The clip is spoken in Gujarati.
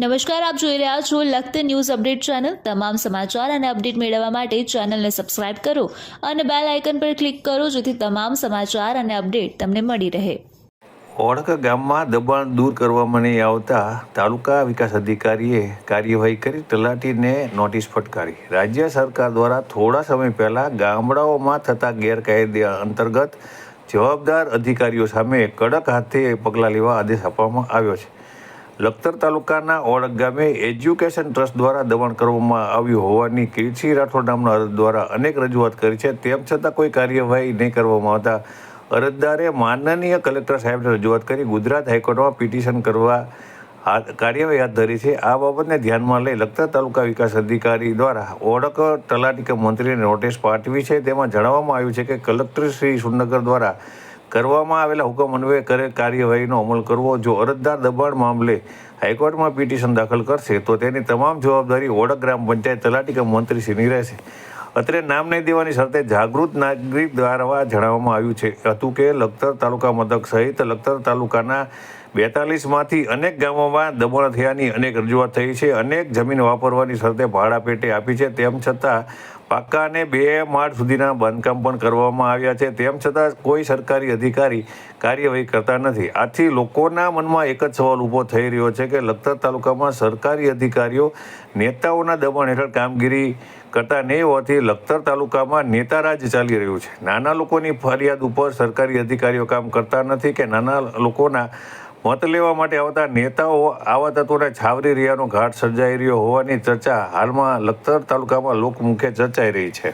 નમસ્કાર, આપ જોઈ રહ્યા છો લખત ન્યૂઝ અપડેટ ચેનલ. તમામ સમાચાર અને અપડેટ મેળવવા માટે ચેનલને સબસ્ક્રાઇબ કરો અને બેલ આઇકન પર ક્લિક કરો જેથી તમામ સમાચાર અને અપડેટ તમને મળી રહે. ઓળખ ગામમાં દબાણ દૂર કરવામાં નહીં આવતા તાલુકા વિકાસ અધિકારીએ કાર્યવાહી કરી તલાટીને નોટિસ ફટકારી. રાજ્ય સરકાર દ્વારા થોડા સમય પહેલા ગામડાઓમાં થતા ગેરકાયદે અંતર્ગત જવાબદાર અધિકારીઓ સામે કડક હાથે પગલાં લેવા આદેશ આપવામાં આવ્યો છે. લખતર તાલુકાના ઓળખ ગામે એજ્યુકેશન ટ્રસ્ટ દ્વારા દબાણ કરવામાં આવ્યું હોવાની કીર્તિ રાઠોડ નામના અરજ દ્વારા અનેક રજૂઆત કરી છે. તેમ છતાં કોઈ કાર્યવાહી નહીં કરવામાં આવતા અરજદારે માનનીય કલેક્ટર સાહેબને રજૂઆત કરી ગુજરાત હાઈકોર્ટમાં પિટિશન કરવા કાર્યવાહી હાથ ધરી છે. આ બાબતને ધ્યાનમાં લઈ લખતર તાલુકા વિકાસ અધિકારી દ્વારા ઓળખ તલાટી મંત્રીને નોટિસ પાઠવી છે. તેમાં જણાવવામાં આવ્યું છે કે કલેક્ટર શ્રી સુરનગર દ્વારા કરવામાં આવેલા હુકમ અન્વયે કરેલ કાર્યવાહીનો અમલ કરવો. જો અરજદાર દબાણ મામલે હાઈકોર્ટમાં પિટિશન દાખલ કરશે, તો તેની તમામ જવાબદારી ઓળખ ગ્રામ પંચાયત તલાટી કે મંત્રીશ્રીની રહેશે. અત્રે નામ નહીં દેવાની શરતે જાગૃત નાગરિક દ્વારા જણાવવામાં આવ્યું છે. હતું કે લખતર તાલુકા મથક સહિત લખતર તાલુકાના બેતાલીસમાંથી અનેક ગામોમાં દબાણ થયાની અનેક રજૂઆત થઈ છે. અનેક જમીન વાપરવાની શરતે ભાડા પેટે આપી છે. તેમ છતાં પાક્કા અને બે માળ સુધીના બાંધકામ પણ કરવામાં આવ્યા છે. તેમ છતાં કોઈ સરકારી અધિકારી કાર્યવાહી કરતા નથી. આથી લોકોના મનમાં એક જ સવાલ ઊભો થઈ રહ્યો છે કે લખતર તાલુકામાં સરકારી અધિકારીઓ નેતાઓના દબાણ હેઠળ કામગીરી કરતા નહીં હોવાથી લખતર તાલુકામાં નેતારાજ ચાલી રહ્યું છે. નાના લોકોની ફરિયાદ ઉપર સરકારી અધિકારીઓ કામ કરતા નથી કે નાના લોકોના મત લેવા માટે આવતા નેતાઓ આવા તત્વોને છાવરી રહ્યાનો ઘાટ સર્જાઈ રહ્યો હોવાની ચર્ચા હાલમાં લખતર તાલુકામાં લોકમુખે ચર્ચાઈ રહી છે.